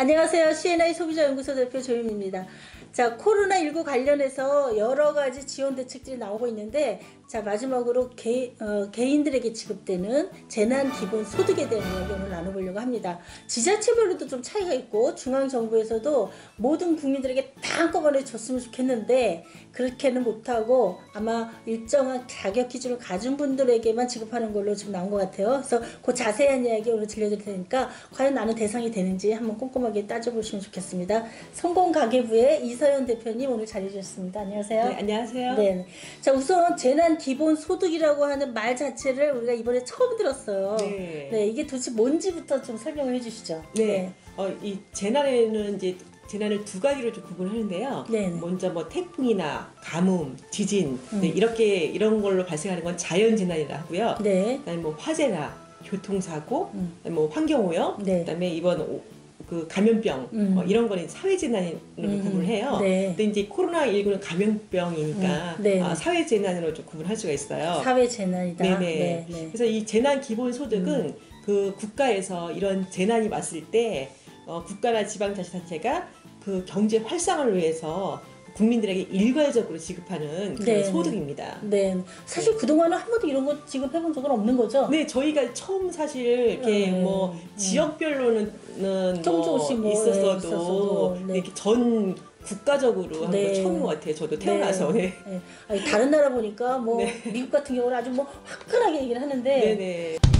안녕하세요. CNI 소비자연구소 대표 조윤입니다. 자, 코로나19 관련해서 여러 가지 지원 대책들이 나오고 있는데, 자, 마지막으로 개, 어, 개인들에게 지급되는 재난 기본 소득에 대한 이야기 오늘 나눠보려고 합니다. 지자체별로도 좀 차이가 있고, 중앙정부에서도 모든 국민들에게 다 한꺼번에 줬으면 좋겠는데, 그렇게는 못하고, 아마 일정한 가격 기준을 가진 분들에게만 지급하는 걸로 지금 나온 것 같아요. 그래서 그 자세한 이야기 오늘 들려드릴 테니까, 과연 나는 대상이 되는지 한번 꼼꼼하게 따져보시면 좋겠습니다. 성공가계부의 이서연 대표님 오늘 자리해주셨습니다. 안녕하세요. 네, 안녕하세요. 네. 자, 우선 재난 기본 소득이라고 하는 말 자체를 우리가 이번에 처음 들었어요. 네. 이게 도대체 뭔지부터 좀 설명을 해주시죠. 네. 어, 이 재난에는 이제 재난을 두 가지로 좀 구분하는데요. 네, 네. 먼저 뭐 태풍이나 가뭄, 지진 음. 네, 이렇게 이런 걸로 발생하는 건 자연 재난이라 하고요. 네. 그다음에 뭐 화재나 교통사고, 음. 뭐 환경오염, 네. 그다음에 이번 오- 그 감염병 음. 어, 이런 거는 사회 재난으로 음. 구분을 해요. 네. 근데 이제 코로나 19는 감염병이니까 음. 네. 아, 사회 재난으로 좀 구분할 수가 있어요. 사회 재난이다. 네네. 네, 네. 그래서 이 재난 기본 소득은 그 국가에서 이런 재난이 왔을 때 어, 국가나 지방 자치단체가 그 경제 활성화를 위해서 국민들에게 일괄적으로 지급하는 그런 네. 소득입니다. 네. 사실 그동안은 한 번도 이런 거 지급해본 적은 없는 거죠? 네, 저희가 처음 사실 이렇게 네. 뭐 음. 지역별로는 뭐 조금씩 뭐, 있었어도, 네, 있었어도, 네. 이렇게 전 국가적으로 한 네. 건 처음인 것 같아요. 저도 태어나서. 네. 네. 아니, 다른 나라 보니까 뭐 네. 미국 같은 경우는 아주 뭐 화끈하게 얘기를 하는데 네, 네.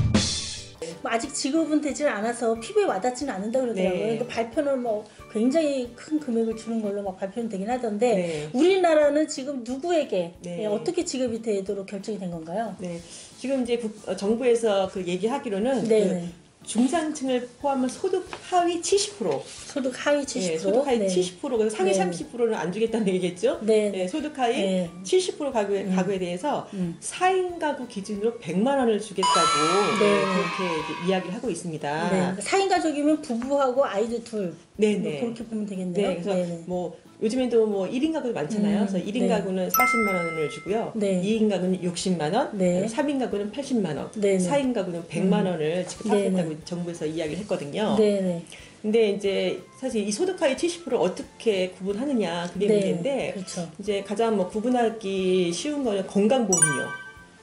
뭐 아직 지급은 되질 않아서 피부에 와닿지는 않는다 그러더라고요. 네. 그러니까 발표는 뭐 굉장히 큰 금액을 주는 걸로 막 발표는 되긴 하던데 네. 우리나라는 지금 누구에게 네. 예, 어떻게 지급이 되도록 결정이 된 건가요? 네. 지금 이제 국- 어, 정부에서 그 얘기하기로는 네, 그 네. 중산층을 포함한 소득 하위 70%, 소득 하위 70%. 예, 소득 하위 네. 70%, 그래서 상위 네. 30%는 안 주겠다는 얘기겠죠? 네. 예, 소득 하위 네. 70% 가구에, 가구에 대해서 음. 4인 가구 기준으로 100만 원을 주겠다고 네. 예, 그렇게 이야기를 하고 있습니다. 네. 4인 가족이면 부부하고 아이들 둘. 네, 뭐 네. 그렇게 보면 되겠네요. 네, 그래서 네네. 뭐 요즘에도 뭐 1인 가구 많잖아요. 음, 그래서 1인 네. 가구는 40만 원을 주고요. 네. 2인 가구는 60만 원, 네. 3인 가구는 80만 원, 네, 네. 4인 가구는 100만 원을 지급하겠다고 네, 정부에서 이야기를 했거든요. 네네. 근데 이제 사실 이 소득하위 70%를 어떻게 구분하느냐 그게 네. 문제인데 그렇죠. 이제 가장 뭐 구분하기 쉬운 거는 건강보험료.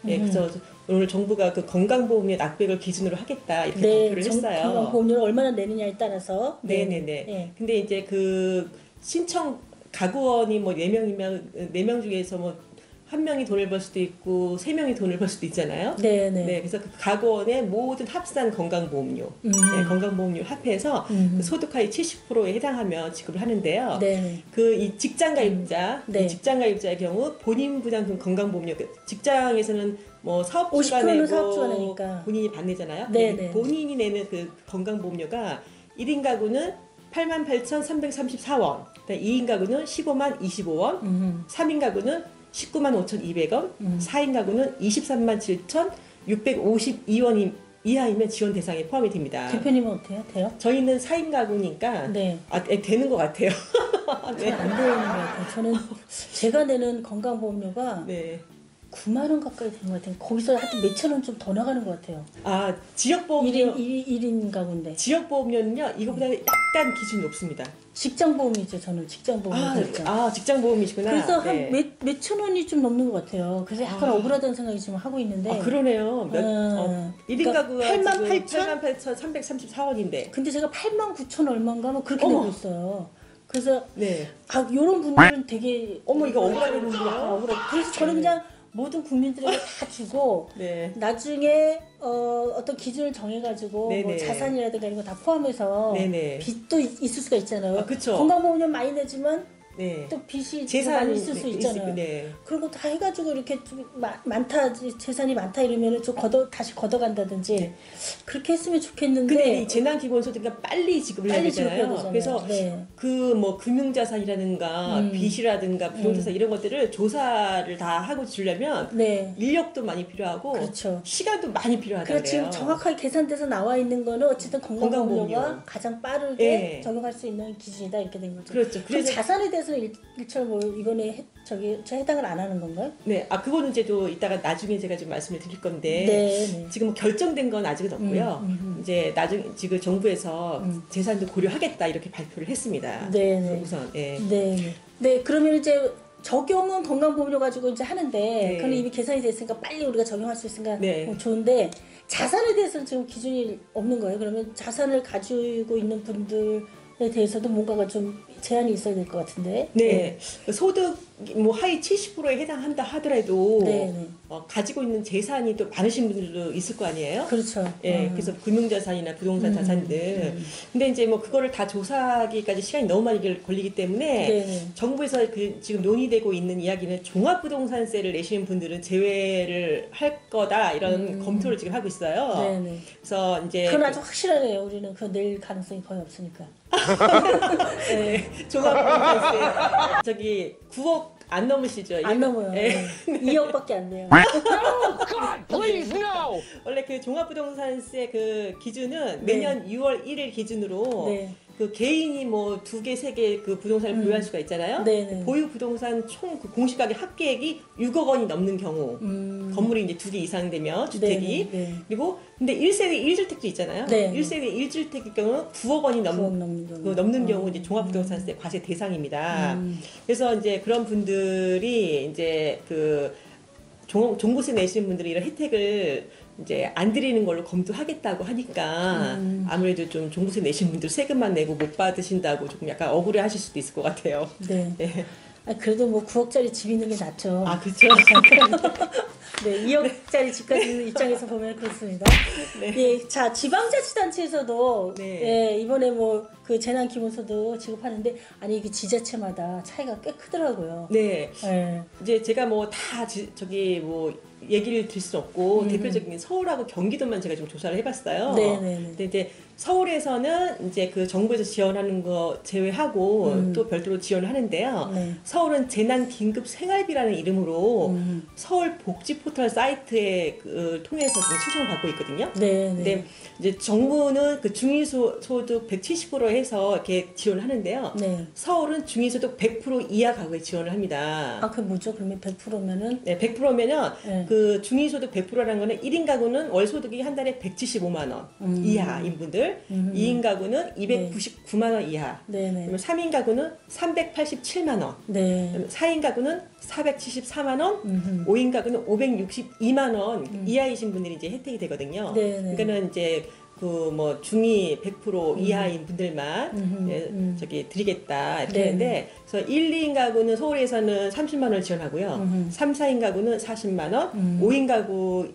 예, 음. 그래서 오늘 정부가 그 건강보험료 낙백을 기준으로 하겠다 이렇게 네, 발표를 했어요. 건강보험료를 얼마나 내느냐에 따라서. 네 네 네. 네. 근데 이제 그 신청 가구원이 뭐네 명이면 네명 중에서 뭐 한 명이 돈을 벌 수도 있고 세 명이 돈을 벌 수도 있잖아요. 네 네. 네, 그래서 그 가구원의 모든 합산 건강보험료, 음. 네, 건강보험료 합해서 음. 그 소득하위 70%에 해당하며 지급을 하는데요. 네네. 그이 직장가입자, 네. 이 직장가입자의 경우 본인 부담 그 건강보험료, 그 직장에서는 뭐 사업주가 50%는 내고 사업주가 내니까. 본인이 받내잖아요. 네, 네. 본인이 내는 그 건강보험료가 1인 가구는 88,334원, 2인 가구는 15만 25원, 음. 3인 가구는 19만 5,200원, 음. 4인 가구는 23만 7,652원 이하이면 지원 대상에 포함이 됩니다. 대표님은 어때요? 돼요? 저희는 4인 가구니까 네. 아, 에, 되는 것 같아요. 네. 저는 안 되는 것 같아요. 저는 제가 내는 건강보험료가 네. 9만 원 가까이 되는 것 같아요. 거기서 하여튼 몇천 원 좀 더 나가는 것 같아요. 아, 지역보험료 1인, 1인, 1인 가구인데. 지역보험료는요. 이거보다 약간 기준이 높습니다. 직장보험이죠. 저는 직장보험이 아, 있죠. 아 직장보험이시구나. 그래서 네. 한 몇, 몇천 원이 좀 넘는 것 같아요. 그래서 약간 아. 억울하다는 생각이 지금 하고 있는데. 아, 그러네요. 몇, 음, 어, 1인 그러니까 가구가 8만 8천? 88,334원인데. 근데 제가 8만 9천 얼마인가 뭐 그렇게 어머. 내고 있어요. 그래서 네. 아 요런 분들은 되게 어머, 이거 약간 억울하겠는데요? 억울해. 그래서 저는 네. 그냥 모든 국민들에게 다 주고 네. 나중에 어, 어떤 기준을 정해가지고 뭐. 자산이라든가 이런 거 다 포함해서 네네. 빚도 있- 있을 수가 있잖아요. 아. 건강보험료 많이 내지만 네. 또 빚이 더 재산이 있을 수 있잖아요. 네. 그런 거다 해가지고 이렇게 좀 마- 많다 재산이 많다 이러면은 좀 걷어 다시 걷어간다든지 네. 그렇게 했으면 좋겠는데 근데 이 재난 기본소득이 빨리 지급을 해야 빨리 지급해야 되잖아요. 되잖아요. 그래서 네. 그뭐 금융자산이라든가 음. 빚이라든가 부동자산 이런 것들을 조사를 다 하고 주려면 네 인력도 많이 필요하고 그렇죠. 시간도 많이 필요하다 그래요. 지금 정확하게 계산돼서 나와 있는 거는 어쨌든 건강보험료가 건강보험료. 가장 빠르게 예. 적용할 수 있는 기준이다 이렇게 된 거죠. 그렇죠. 그래서 자산에 대해서 는 일, 일철 뭐 이번에 해- 저기 저 해당을 안 하는 건가요? 네, 아 그거는 이제 또 이따가 나중에 제가 좀 말씀을 드릴 건데 네, 네. 지금 뭐 결정된 건 아직은 없고요. 음, 음, 음. 이제 나중 지금 정부에서 음. 재산도 고려하겠다 이렇게 발표를 했습니다. 네, 네. 우선 예. 네. 네, 그러면 이제 적용은 건강보험료 가지고 이제 하는데 네. 그건 이미 계산이 됐으니까 빨리 우리가 적용할 수 있으니까 네. 뭐 좋은데 자산에 대해서는 지금 기준이 없는 거예요. 그러면 자산을 가지고 있는 분들에 대해서도 뭔가가 좀 제한이 있어야 될 것 같은데. 네, 소득 뭐 하위 70%에 해당한다 하더라도 네, 네. 어, 가지고 있는 재산이 또 많으신 분들도 있을 거 아니에요? 그렇죠. 예, 음. 그래서 금융 자산이나 부동산 음, 자산들. 음. 근데 이제 뭐 그거를 다 조사하기까지 시간이 너무 많이 걸리기 때문에 네, 네. 정부에서 그 지금 논의되고 있는 이야기는 종합 부동산세를 내시는 분들은 제외를 할 거다 이런 음. 검토를 지금 하고 있어요. 네, 네. 그래서 이제 그건 아주 확실하네요. 우리는 그거 낼 가능성이 거의 없으니까. 네, 종합부동산세 저기 9억 안 넘으시죠? 안 넘어요. 예. 2억밖에 안 돼요. God, please, no! 원래 그 종합부동산세 그 기준은 매년 6월 1일 기준으로 네. 그 개인이 뭐 두 개, 세 개 그 부동산을 음. 보유할 수가 있잖아요. 네, 네. 보유 부동산 총 그 공시가격 합계액이 6억 원이 넘는 경우 음. 건물이 이제 두 개 이상 되면 주택이 네, 네, 네. 그리고 근데 1세대 1주택도 있잖아요. 네. 1세대 1주택의 경우는 9억 원이 넘, 9억 넘는 경우. 그 넘는 어. 경우 이제 종합부동산세 과세 대상입니다. 음. 그래서 이제 그런 분들이 이제 그 종, 종부세 내시는 분들이 이런 혜택을 이제 안 드리는 걸로 검토하겠다고 하니까 음. 아무래도 좀 종부세 내신 분들 세금만 내고 못 받으신다고 조금 약간 억울해 하실 수도 있을 것 같아요. 네. 네. 아, 그래도 뭐 9억짜리 집 있는 게 낫죠. 아, 그렇죠. 네, 2억짜리 집 가지는 입장에서 보면 그렇습니다. 네. 예, 자, 지방자치단체에서도 네. 예, 이번에 뭐 그 재난기본소득 지급하는데 아니 이게 지자체마다 차이가 꽤 크더라고요. 네. 예. 이제 제가 뭐 다 저기 뭐 얘기를 드릴 수 없고 음. 대표적인 서울하고 경기도만 제가 좀 조사를 해봤어요. 네네네. 근데 이제 서울에서는 이제 그 정부에서 지원하는 거 제외하고 음. 또 별도로 지원을 하는데요. 네. 서울은 재난 긴급 생활비라는 이름으로 음. 서울 복지 포털 사이트에 그 통해서 지금 신청을 받고 있거든요. 네, 네. 근데 이제 정부는 그 중위소득 170% 해서 이렇게 지원을 하는데요. 네. 서울은 중위소득 100% 이하 가구에 지원을 합니다. 아, 그게 뭐죠? 그러면 100%면은 네, 100%면은 네. 그 중위소득 100%라는 거는 1인 가구는 월 소득이 한 달에 175만 원 음. 이하인 분들, 음. 2인 가구는 299만 원 이하, 네, 네. 그러면 3인 가구는 387만 원, 네. 그러면 4인 가구는 474만 원, 음흠. 5인 가구는 562만 원 이하이신 분들이 이제 혜택이 되거든요. 음. 네, 네. 그러니까는 이제 그 뭐 중위 100% 이하인 분들만 음흠, 예, 음. 저기 드리겠다 이렇게 네, 하는데 그래서 1, 2인 가구는 서울에서는 30만 원을 지원하고요. 음흠. 3, 4인 가구는 40만 원, 음. 5인 가구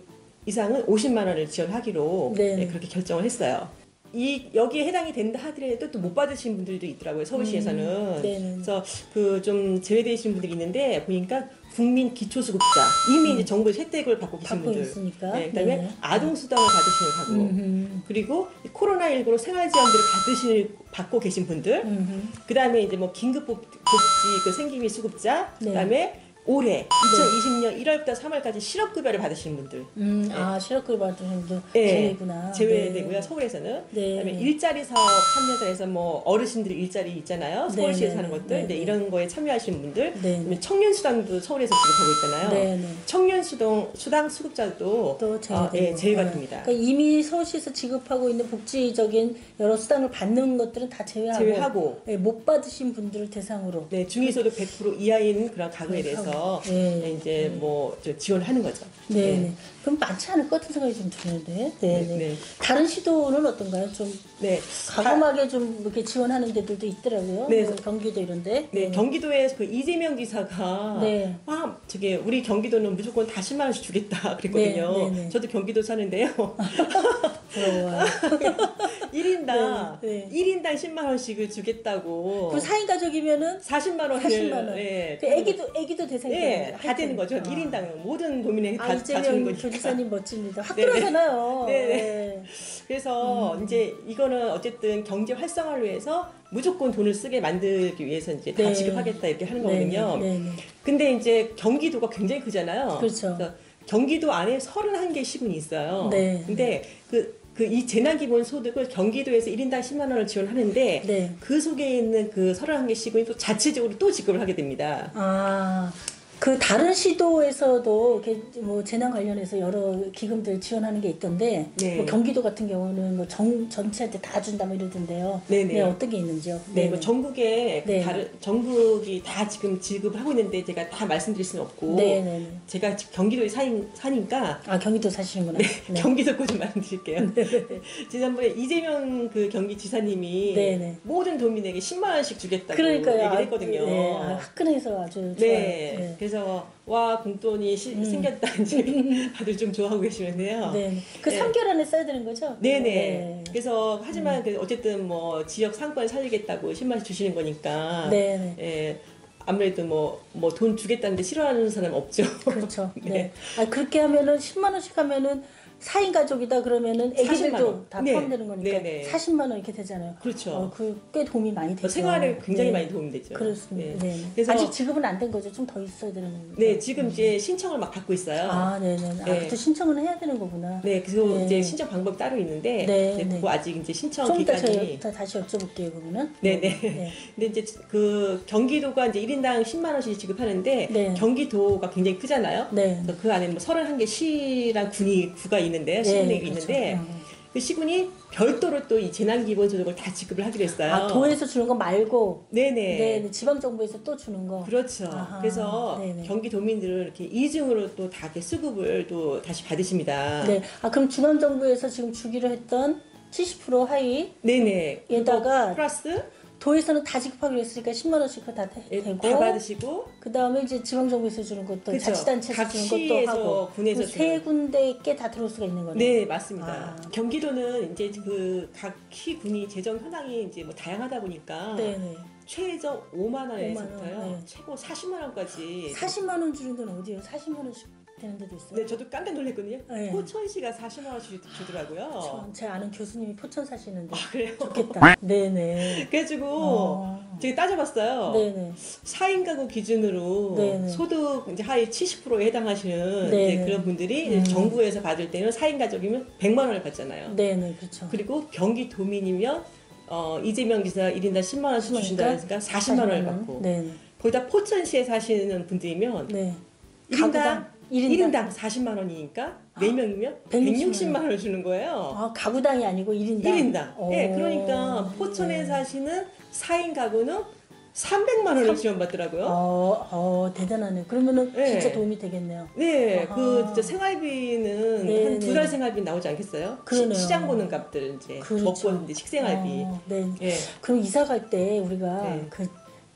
이상은 50만 원을 지원하기로 네. 예, 그렇게 결정을 했어요. 이 여기에 해당이 된다 하더라도 또 못 받으신 분들도 있더라고요 서울시에서는 음. 그래서 그 좀 제외되신 분들이 있는데 보니까 국민 기초수급자 이미 이제 정부의 혜택을 받고 계신 음. 받고 분들 있으니까. 네, 그다음에 네네. 아동수당을 받으시는 가구 음흠. 그리고 코로나19로 생활지원비를 받으실 받고 계신 분들 음흠. 그다음에 이제 뭐 긴급 복- 복지 그 생계비 수급자 네. 그다음에 올해 2020년 1월부터 3월까지 실업급여를 받으시는 분들 음, 아, 실업급여 받으신 분도 네, 제외구나. 제외되고요 네. 서울에서는 네. 그다음에 일자리 사업 참여자에서 뭐 어르신들 일자리 있잖아요 네, 서울시에서 네, 하는 네, 것들 네, 이제 네. 이런 거에 참여하시는 분들 네. 그다음에 청년 수당도 서울에서 지급하고 있잖아요 네, 네. 청년 수당 수당 수급자도 또. 어, 예, 제외가 네. 됩니다. 그러니까 이미 서울시에서 지급하고 있는 복지적인 여러 수당을 받는 것들은 다 제외하고, 제외하고 예, 못 받으신 분들을 대상으로 네, 중위소득 100% 이하인 그런 가구에 대해서 네. 네, 이제 뭐저 지원을 하는 거죠. 네, 네. 그럼 많지 않을 것 같은 생각이 좀 드는데. 네, 네. 네. 다른 시도는 어떤가요? 좀 네. 과감하게 좀 이렇게 지원하는 데들도 있더라고요. 네. 뭐 경기도 이런데. 네, 경기도에 그 이재명 기사가 네. 아, 저기 우리 경기도는 무조건 다 10만 원씩 주겠다 그랬거든요. 네, 네, 네. 저도 경기도 사는데요. 부러워요. 1인당 네, 네. 1인당 10만 원씩을 주겠다고. 그 4인 가족이면은 40만 원을 40만 원. 네. 그 애기도 애기도 대상이 네, 되는 다 되는 거죠. 1인당 모든 도민에게 다, 아, 다 주는 거니까. 교지사님 멋집니다. 확 네, 네. 들어잖아요. 네. 그래서 음. 이제 이거는 어쨌든 경제 활성화를 위해서 무조건 돈을 쓰게 만들기 위해서 이제 다 네. 지급하겠다 이렇게 하는 거거든요. 네, 네, 네. 근데 이제 경기도가 굉장히 크잖아요. 그렇죠. 경기도 안에 31개 시군이 있어요. 네. 근데 그, 그이 재난기본 소득을 경기도에서 1인당 10만 원을 지원하는데 네. 그 속에 있는 그 31개 시군이 또 자체적으로 또 지급을 하게 됩니다. 아, 그 다른 시도에서도 뭐 재난 관련해서 여러 기금들 지원하는 게 있던데 네. 뭐 경기도 같은 경우는 뭐 정, 전체한테 다 준다 뭐 이러던데요. 네네. 네, 어떤 게 있는지요? 네, 뭐 전국에 네. 다른 전국이 다 지금 지급을 하고 있는데 제가 다 말씀드릴 수는 없고 네, 네, 네. 제가 경기도에 사인, 사니까 아 경기도 사시는구나. 네. 경기도 거좀 말씀드릴게요. 지난번에 이재명 그 경기지사님이 네, 네. 모든 도민에게 10만 원씩 주겠다고 그러니까요. 얘기를 아, 했거든요. 네, 아, 화끈해서 아주 좋아요. 네. 네. 그래서 와 공돈이 시- 음. 생겼다 이제 다들 좀 좋아하고 계시는데요. 네. 그 네. 3개월 안에 써야 되는 거죠? 네네. 네. 그래서 하지만 그 어쨌든 뭐 지역 상권 살리겠다고 10만 원씩 주시는 거니까. 네. 네. 예. 아무래도 뭐 뭐 돈 주겠다는데 싫어하는 사람 없죠. 그렇죠. 네. 네. 아 그렇게 하면은 10만 원씩 하면은 4인 가족이다 그러면은 40만 애기들도 원. 다 네. 포함되는 거니까 네네. 40만 원 이렇게 되잖아요. 그렇죠. 어, 그꽤 도움이 많이 되죠. 생활에 굉장히 네. 많이 도움되죠. 그렇습니다. 네. 네. 그래서 아직 지급은 안 된 거죠. 좀 더 있어야 되는. 네, 지금 이제 신청을 막 받고 있어요. 아, 네네. 아, 네. 또 신청은 해야 되는 거구나. 네, 그래서 네. 이제 신청 방법이 따로 있는데 네, 네, 네. 그거 아직 이제 신청 좀 기간이 다- 다시 여쭤볼게요, 그러면은. 네네. 네. 근데 이제 그 경기도가 이제 1인당 10만 원씩 지급하는데 네. 경기도가 굉장히 크잖아요. 네. 그래서 그 안에 뭐 31개 시랑 군이 구가 있는 데요. 시군이 그렇죠. 있는데 음. 그 시군이 별도로 또 이 재난 기본 소득을 다 지급을 하기로 했어요. 아, 도에서 주는 거 말고 네네. 네, 지방 정부에서 또 주는 거. 그렇죠. 아하, 그래서 네네. 경기도민들은 이렇게 이중으로 또 다 이렇게 수급을 또 다시 받으십니다. 네. 아, 그럼 중앙 정부에서 지금 주기로 했던 70% 하위 네네. 에다가 플러스 도에서는 다 지급하기로 했으니까 10만 원씩 다 되- 예, 되고 다 받으시고 그 다음에 이제 지방 정부에서 주는 것도 그쵸. 자치단체에서 각 주는 것도 하고 군에서 주는. 군데께 다 들어올 수가 있는 거네요. 네 맞습니다. 아. 경기도는 이제 그 각 시 군이 재정 현황이 이제 뭐 다양하다 보니까 네네. 최저 5만 원에서부터요 5만 원, 네. 최고 40만 원까지 40만 원 주는 데는 어디예요? 40만 원씩 되는 데도 있어요. 네 저도 깜짝 놀랐거든요. 네. 포천시가 40만 원 주, 주더라고요. 저, 제 아는 교수님이 포천 사시는데 아 그래요? 좋겠다. 네네. 그래가지고 어. 제가 따져봤어요. 네네. 4인 가구 기준으로 네네. 소득 이제 하위 70%에 해당하시는 그런 분들이 음. 정부에서 받을 때는 4인 가족이면 100만 원을 받잖아요. 네네 그렇죠. 그리고 경기도민이면 어, 이재명 지사 1인당 10만 원씩 주신다 그러니까 그러니까 40만 원을 받고 네네. 거기다 포천시에 사시는 분들이면 네. 1인당 가구당 1인당. 1인당 40만 원이니까 4명이면 160만 160만 원을 주는 거예요. 아 가구당이 아니고 1인당. 1인당. 네, 그러니까 포천에 네. 사시는 4인 가구는 300만 원을 지원받더라고요. 어, 어 대단하네. 그러면은 네. 진짜 도움이 되겠네요. 네, 아하. 그 진짜 생활비는 네, 한두 네. 달 생활비 나오지 않겠어요? 그러네요. 시, 장 보는 값들 이제 그렇죠. 먹고 이제 식생활비. 어, 네. 예. 그럼 이사 갈 때 우리가 네. 그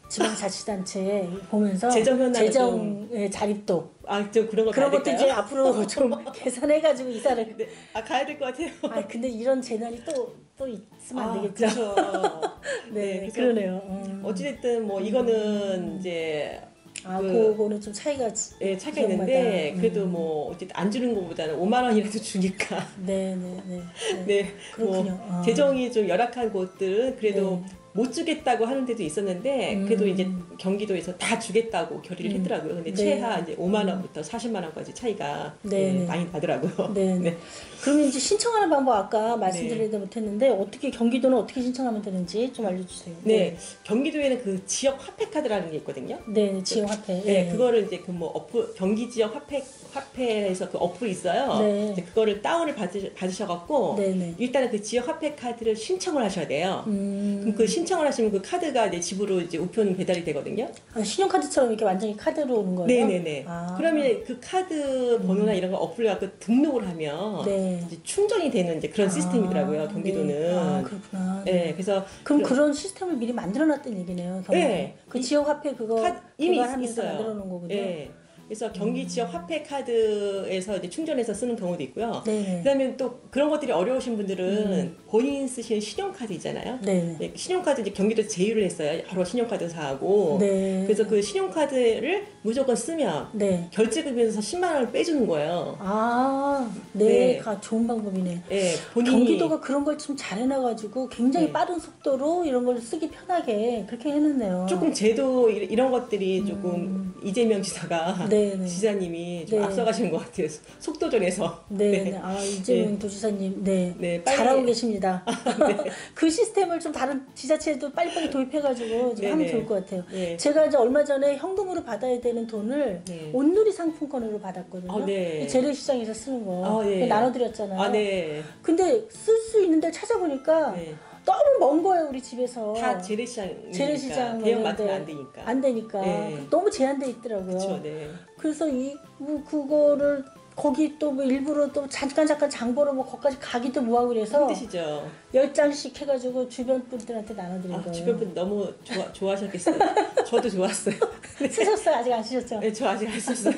지방자치단체 보면서 재정 현황을 재정의 자립도 아, 저 그런 거 그런 것도 될까요? 이제 앞으로 좀 계산해가지고 이사를. 네, 아 가야 될 것 같아요. 아 근데 이런 재난이 또 또 있으면 안 아, 되겠죠. 네, 그래서 그러네요. 음. 어찌됐든 뭐 이거는 이제 아, 그- 그거는 좀 차이가 지- 예, 차이가 지역마다. 있는데 음. 그래도 뭐 어쨌든 안 주는 것보다는 5만 원이라도 주니까 네, 네, 네. 네. 네, 그렇군요. 뭐 아. 재정이 좀 열악한 곳들은 그래도 네. 못 주겠다고 하는 데도 있었는데 음. 그래도 이제 경기도에서 다 주겠다고 결의를 음. 했더라고요. 근데 네. 최하 이제 5만 원부터 40만 원까지 차이가 네, 예, 네. 많이 나더라고요. 네, 네. 네. 그러면 이제 신청하는 방법 아까 네. 말씀드리지 못했는데 어떻게 경기도는 어떻게 신청하면 되는지 좀 알려주세요. 네, 경기도에는 그 지역 화폐 카드라는 게 있거든요. 네, 네, 지역 화폐. 네, 그거를 이제 그 뭐 어플 경기 지역 화폐 화폐에서 그 어플이 있어요. 네. 그거를 다운을 받으, 받으셔갖고 네, 네. 일단은 그 지역 화폐 카드를 신청을 하셔야 돼요. 음, 그럼 그 신 청을 하시면 그 카드가 이제 집으로 이제 우편 배달이 되거든요. 아, 신용카드처럼 이렇게 완전히 카드로 오는 거예요? 네네네. 아. 그러면 그 카드 번호나 이런 거 어플을 갖고 등록을 하면 네. 이제 충전이 되는 이제 그런 시스템이더라고요. 아, 경기도는. 네. 아, 그렇구나. 네, 그래서 그럼 그런- 그런 시스템을 미리 만들어놨다는 얘기네요. 경기도. 네. 그 이- 지역 화폐 그거 카- 이미 있어요. 만들어 놓은 거군요. 예. 그래서 경기 지역 화폐 카드에서 이제 충전해서 쓰는 경우도 있고요. 네네. 그다음에 또 그런 것들이 어려우신 분들은 본인 쓰시는 신용카드 있잖아요. 네, 신용카드 이제 경기도 제휴를 했어요. 여러 신용카드사하고. 네. 그래서 그 신용카드를 무조건 쓰면 네. 결제금에서 10만 원을 빼주는 거예요. 아, 네, 네. 가 좋은 방법이네. 예, 본인이 경기도가 그런 걸 좀 잘해놔가지고 굉장히 네. 빠른 속도로 이런 걸 쓰기 편하게 그렇게 해놨네요. 조금 제도 이- 이런 것들이 음. 조금 이재명 지사가 네, 네, 네. 지사님이 좀 네. 앞서가시는 것 같아요. 속도전에서. 네, 네. 아, 이재명 도지사님, 네. 네, 빨리- 잘하고 계십니다. 그 시스템을 좀 다른 지자체에도 빨리빨리 도입해가지고 좀 네, 하면 네. 좋을 것 같아요. 네. 제가 이제 얼마 전에 현금으로 받아야 되는 돈을 네. 온누리 상품권으로 받았거든요. 아, 네. 재래시장에서 쓰는 거. 아, 네. 나눠드렸잖아요. 아, 네. 근데 쓸 수 있는 데를 찾아보니까 네. 너무 먼 거예요, 우리 집에서. 다 재래시장. 재래시장 대형 뭐 마트는 이런데 안 되니까. 안 되니까 네. 너무 제한돼 있더라고요. 그렇죠. 네. 그래서 이 뭐, 그거를 거기 또 뭐 일부러 또 잠깐 잠깐 장 보러 뭐 거기까지 가기도 뭐하고 그래서 힘드시죠? 열 장씩 해가지고 주변 분들한테 나눠드린 아, 거예요. 주변 분 너무 좋아, 좋아하셨겠어요. 저도 좋았어요. 쓰셨어요? 아직 안 쓰셨죠? 네, 저 아직 안 썼어요.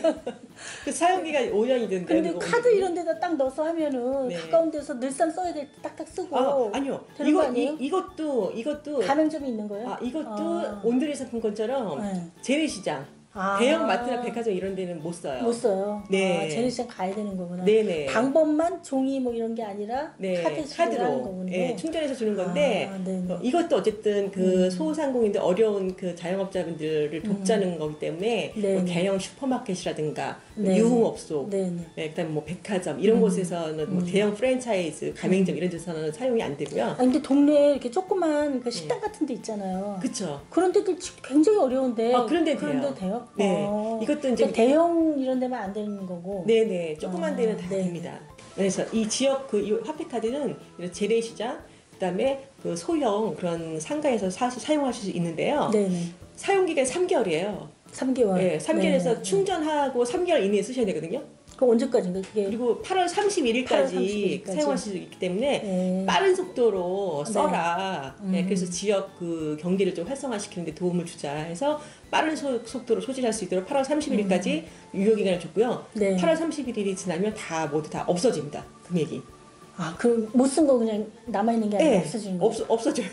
그 사용기가 5년이던데. 근데 카드 이런 데다 딱 넣어서 하면은 네. 가까운 데서 늘상 써야 될 때 딱딱 쓰고 아, 아니요. 이거? 이, 이것도 이것도 가맹점이 있는 거예요? 아, 이것도 아. 온드리 상품권처럼 네. 재래시장, 아. 대형 마트나 백화점 이런 데는 못 써요. 못 써요. 네. 아, 재래시장 가야 되는 거구나. 네네. 방법만 종이 뭐 이런 게 아니라 네, 카드 카드로. 예, 충전해서 주는 건데 아. 어, 이것도 어쨌든 그 음. 소상공인들 어려운 그 자영업자분들을 돕자는 거기 때문에. 뭐 대형 슈퍼마켓이라든가 뭐 네네. 유흥업소 네네. 네, 그다음에 뭐 백화점 이런 곳에서는 뭐 대형 프랜차이즈 가맹점 이런 데서는 사용이 안 되고요. 아 근데 동네에 이렇게 조그만 그 식당 같은 데 있잖아요. 그렇죠. 그런 데들 지- 굉장히 어려운데 아, 그런 데 그런 돼요. 데 돼요? 네. 어. 이것도 이제 그러니까 대형 이런 데만 안 되는 거고. 네네 조그만 아, 데는 다 네. 됩니다. 그래서 이 지역 그이 화폐 카드는 이런 재래시장 그다음에 그 소형 그런 상가에서 사, 사용하실 수 있는데요. 네네. 사용 기간 3개월이에요. 3개월. 네, 3개월에서 네. 충전하고 3개월 이내에 쓰셔야 되거든요. 그 언제까지인가 그게? 그리고 8월 31일까지 8월 31일 까지. 사용하실 수 있기 때문에 네. 빠른 속도로 네. 써라. 네, 음. 그래서 지역 그 경제를 좀 활성화시키는 데 도움을 주자 해서 빠른 소- 속도로 소진할 수 있도록 8월 31일까지 유효 기간을 줬고요. 음. 네. 8월 31일이 지나면 다 모두 다 없어집니다. 금액이. 아, 그 못 쓴 거 그냥 남아 있는 게 아니라 네, 없어지는 거. 없, 없어져요.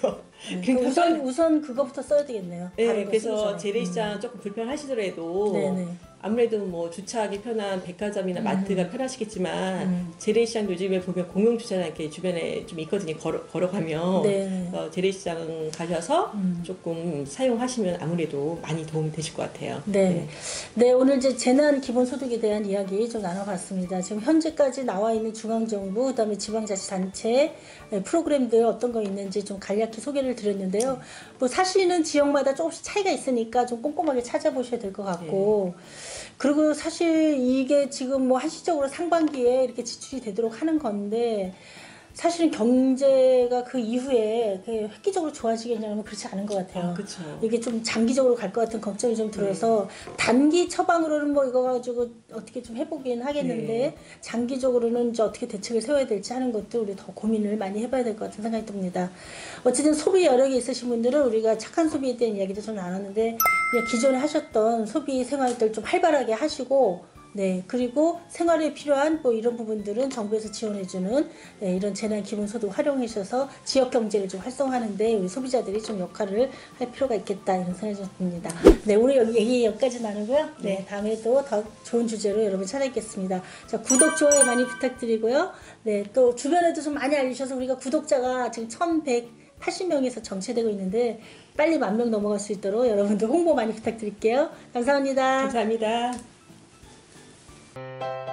음, 그러니까 우선 우선 그거부터 써야 되겠네요. 네, 그래서. 재래시장 조금 불편하시더라도 네네. 아무래도 뭐 주차하기 편한 백화점이나 마트가 편하시겠지만 음. 재래시장 요즘에 보면 공용 주차장 이렇게 주변에 좀 있거든요. 걸어 걸어가면. 어, 재래시장 가셔서 음. 조금 사용하시면 아무래도 많이 도움이 되실 것 같아요. 네. 네, 오늘 이제 재난 기본소득에 대한 이야기 좀 나눠봤습니다. 지금 현재까지 나와 있는 중앙정부, 그 다음에 지방자치단체 네, 프로그램들 어떤 거 있는지 좀 간략히 소개를 드렸는데요. 뭐 사실은 지역마다 조금씩 차이가 있으니까 좀 꼼꼼하게 찾아보셔야 될 것 같고, 그리고 사실 이게 지금 뭐 한시적으로 상반기에 이렇게 지출이 되도록 하는 건데, 사실은 경제가 그 이후에 그 획기적으로 좋아지겠냐면 그렇지 않은 것 같아요. 아, 그렇죠. 이게 좀 장기적으로 갈 것 같은 걱정이 좀 들어서 단기 처방으로는 뭐 이거 가지고 어떻게 좀 해보긴 하겠는데 네. 장기적으로는 이제 어떻게 대책을 세워야 될지 하는 것도 우리 더 고민을 많이 해봐야 될 것 같은 생각이 듭니다. 어쨌든 소비 여력이 있으신 분들은 우리가 착한 소비에 대한 이야기도 좀 나눴는데 그냥 기존에 하셨던 소비 생활들 좀 활발하게 하시고 네 그리고 생활에 필요한 뭐 이런 부분들은 정부에서 지원해주는 네, 이런 재난 기본소득 활용하셔서 지역 경제를 좀 활성화하는데 우리 소비자들이 좀 역할을 할 필요가 있겠다 이런 생각이 좀 듭니다. 네 오늘 여기 얘기 여기까지 나누고요. 네 다음에 또 더 좋은 주제로 여러분 찾아뵙겠습니다. 자 구독 좋아요 많이 부탁드리고요. 네 또 주변에도 좀 많이 알리셔서 우리가 구독자가 지금 1,180명에서 정체되고 있는데 빨리 만 명 넘어갈 수 있도록 여러분들 홍보 많이 부탁드릴게요. 감사합니다. 감사합니다. Thank you.